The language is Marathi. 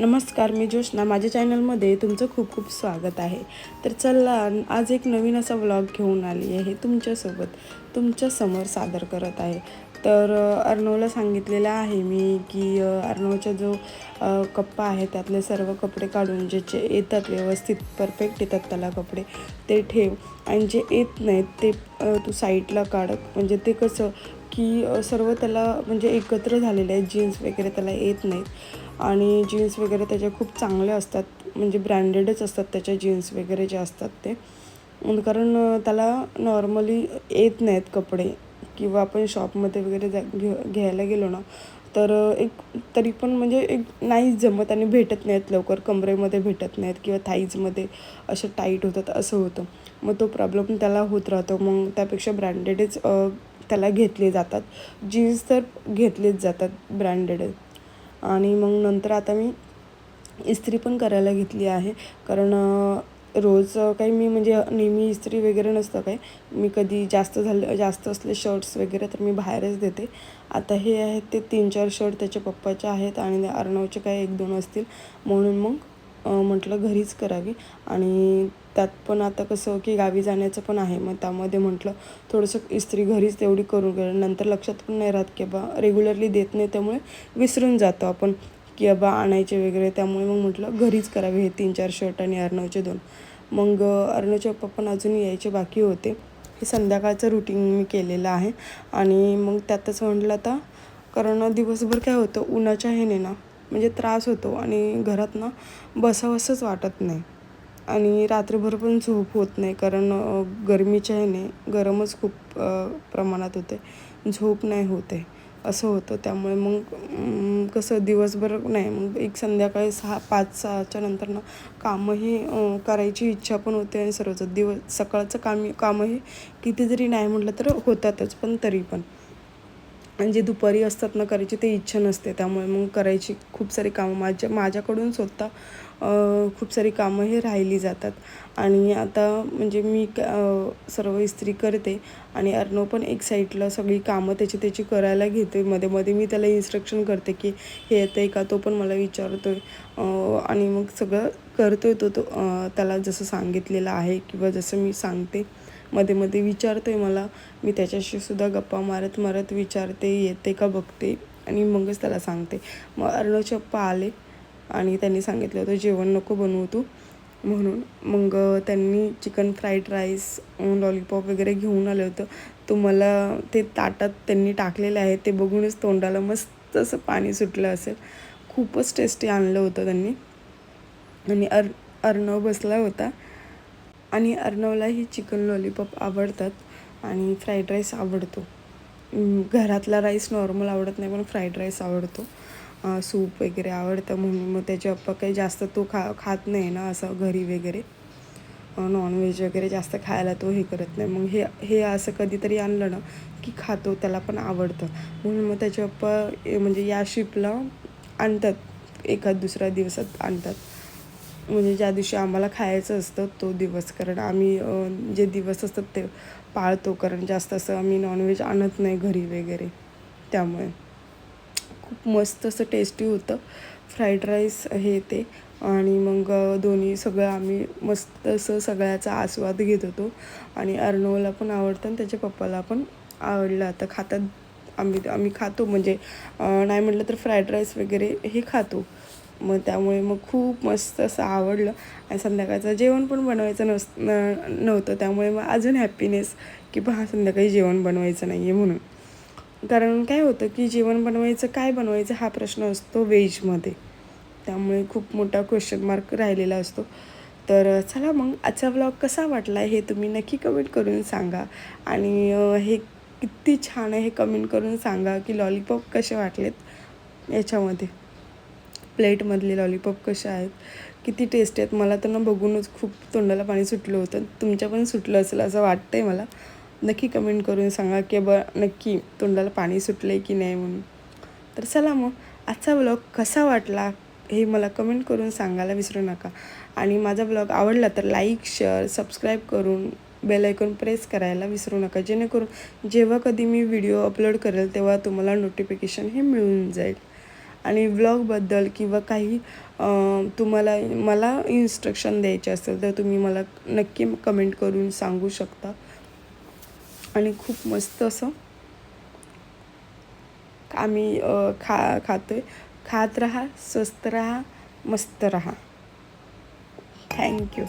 नमस्कार मी जोशना माझ्या चॅनलमध्ये तुमचं खूप खूप स्वागत आहे. तर चला आज एक नवीन असा व्लॉग घेऊन आली आहे तुमच्यासोबत. तुमच्यासमोर सादर करत आहे. तर अ, अर्णवला सांगितलेलं आहे मी की अ, अर्णवचा जो कप्पा आहे त्यातले सर्व कपडे काढून जे जे येतात व्यवस्थित परफेक्ट येतात त्याला कपडे ते ठेव. आणि जे येत नाहीत ते तू साईडला काढ. म्हणजे ते कसं की सर्व त्याला म्हणजे एकत्र झालेले आहेत जीन्स वगैरे त्याला येत नाहीत. आणि जीन्स वगैरे त्याच्या खूप चांगल्या असतात. म्हणजे ब्रँडेडच असतात त्याच्या जीन्स वगैरे जे असतात ते. कारण त्याला नॉर्मली येत नाहीत कपडे. किंवा आपण शॉपमध्ये वगैरे जा घे घ्यायला गेलो ना तर एक तरी पण म्हणजे एक नाहीच जमत आणि भेटत नाहीत लवकर. कमरेमध्ये भेटत नाहीत किंवा थाईजमध्ये असे टाईट होतात असं होतं. मग तो प्रॉब्लेम त्याला होत राहतो. मग त्यापेक्षा ब्रँडेडच त्याला घेतले जातात. जीन्स तर घेतलेच जातात ब्रँडेड. आणि मग नंतर आता मी इस्त्री पण करायला घेतली आहे. कारण रोज काही मी म्हणजे नेहमी इस्त्री वगैरे नसतं काय मी कधी जास्त झालं जास्त असले शर्ट्स वगैरे तर मी बाहेरच देते. आता हे आहेत ते तीन चार शर्ट त्याच्या पप्पाचे आहेत आणि अर्णवचे काही एक दोन असतील. म्हणून मग म्हटलं घरीच करावी. आणि त्यात पण आता कसं की गावी जाण्याचं पण आहे. मग त्यामध्ये म्हटलं थोडंसं इस्त्री घरीच तेवढी करून घेऊ नंतर लक्षात पण नाही राहत की बा रेग्युलरली देत नाही त्यामुळे विसरून जातो आपण की बा आणायचे वगैरे. त्यामुळे मग म्हटलं घरीच करावे हे तीन चार शर्ट आणि अर्णवचे दोन. मग अर्णवचे पप्पा पण अजून यायचे बाकी होते. हे संध्याकाळचं रुटीन मी केलेलं आहे. आणि मग त्यातच म्हटलं आता कारण दिवसभर काय होतं उन्हाच्या ह्याने ना म्हणजे त्रास होतो आणि घरात ना बसावंसंच वाटत नाही. आणि रात्रभर पण झोप होत नाही कारण गरमीच्या ह्याने गरमच खूप प्रमाणात होते. झोप नाही होते असं होतं. त्यामुळे मग कसं दिवसभर नाही मग एक संध्याकाळी सहा पाच सहाच्या नंतर ना कामंही करायची इच्छा पण होते आणि सर्वच दिवस सकाळचं काम कामही किती जरी नाही म्हटलं तर होतातच पण तरी पण. आणि जे दुपारी असतात ना करायची ते इच्छा नसते. त्यामुळे मग करायची खूप सारी कामं. माझ्या माझ्याकडून स्वतः खूप सारी कामं हे राहिली जातात. आणि आता म्हणजे मी सर्व इस्त्री करते आणि अर्णव पण एक साईडला सगळी कामं त्याची त्याची करायला घेते. मध्ये मध्ये मी त्याला इन्स्ट्रक्शन करते की हे येतं आहे का तो पण मला विचारतोय. आहे आणि मग सगळं करतोय तो तो त्याला जसं सांगितलेलं आहे किंवा जसं मी सांगते. मध्ये मध्ये विचारतोय मला. मी त्याच्याशी सुद्धा गप्पा मारत मारत विचारते येते का बघते आणि मगच त्याला सांगते. मग अर्णवचे पप्पा आले. आणि त्यांनी सांगितलं होतं जेवण नको बनवू तू. म्हणून मग त्यांनी चिकन फ्राईड राईस लॉलीपॉप वगैरे घेऊन आलं होतं. तो मला ते ताटात त्यांनी टाकलेलं आहे ते बघूनच तोंडाला मस्त असं पाणी सुटलं असेल. खूपच टेस्टी आणलं होतं त्यांनी. आणि अर अर्णव बसला होता. आणि अर्णवलाही चिकन लॉलीपॉप आवडतात आणि फ्राईड राईस आवडतो. घरातला राईस नॉर्मल आवडत नाही पण फ्राईड राईस आवडतो. सूप वगैरे आवडतं म्हणून मग त्याचे पप्पा काही जास्त तो खा खात नाही ना असं घरी वगैरे. नॉनव्हेज वगैरे जास्त खायला तो हे करत नाही. मग हे हे असं कधीतरी आणलं ना की खातो त्याला पण आवडतं. म्हणून मग त्याचे पप्पा म्हणजे या शिपला आणतात. एखाद दुसऱ्या दिवसात आणतात. म्हणजे ज्या दिवशी आम्हाला खायचं असतं तो दिवस. कारण आम्ही जे दिवस असतात ते पाळतो. कारण जास्त असं आम्ही नॉनव्हेज आणत नाही घरी वगैरे. त्यामुळे. खूप मस्त असं टेस्टी होतं. फ्राईड राईस हे ते. आणि मग दोन्ही सगळं आम्ही मस्त असं सगळ्याचा आस्वाद घेत होतो. आणि अर्णवला पण आवडतं आणि त्याच्या पप्पाला पण आवडलं. आता खातात आम्ही आम्ही खातो. म्हणजे नाही म्हटलं तर फ्राईड राईस वगैरे हे खातो. मग त्यामुळे मग खूप मस्त असं आवडलं. आणि संध्याकाळचं जेवण पण बनवायचं नस न नव्हतं. त्यामुळे मग अजून हॅपीनेस की पहा संध्याकाळी जेवण बनवायचं नाही आहे म्हणून. कारण काय होतं की जेवण बनवायचं काय बनवायचं हा प्रश्न असतो व्हेजमध्ये. त्यामुळे खूप मोठा क्वेश्चन मार्क राहिलेला असतो. तर चला मग आजचा व्लॉग कसा वाटला हे तुम्ही नक्की कमेंट करून सांगा. आणि हे किती छान आहे हे कमेंट करून सांगा की लॉलीपॉप कसे वाटलेत याच्यामध्ये. प्लेटमधले लॉलीपॉप कसे आहेत? किती टेस्ट आहेत? मला त्यांना बघूनच खूप तोंडाला पाणी सुटलं होतं. तुमच्या पण सुटलं असेल असं वाटतं आहे मला. नक्की कमेंट करून सांगा की बा नक्की तोंडाला पाणी सुटलं आहे की नाही म्हणून. तर चला मग आजचा ब्लॉग कसा वाटला हे मला कमेंट करून सांगायला विसरू नका. आणि माझा ब्लॉग आवडला तर लाईक शेअर सबस्क्राईब करून बेल आयकॉन प्रेस करायला विसरू नका. जेणेकरून जेव्हा कधी मी व्हिडिओ अपलोड करेल तेव्हा तुम्हाला नोटिफिकेशन हे मिळून जाईल. आणि ब्लॉगबद्दल किंवा काही तुम्हाला मला इन्स्ट्रक्शन द्यायचे असेल तर तुम्ही मला नक्की कमेंट करून सांगू शकता. आणि खूप मस्त असं आम्ही खा खातो आहे खात राहा स्वस्त राहा मस्त राहा. थँक्यू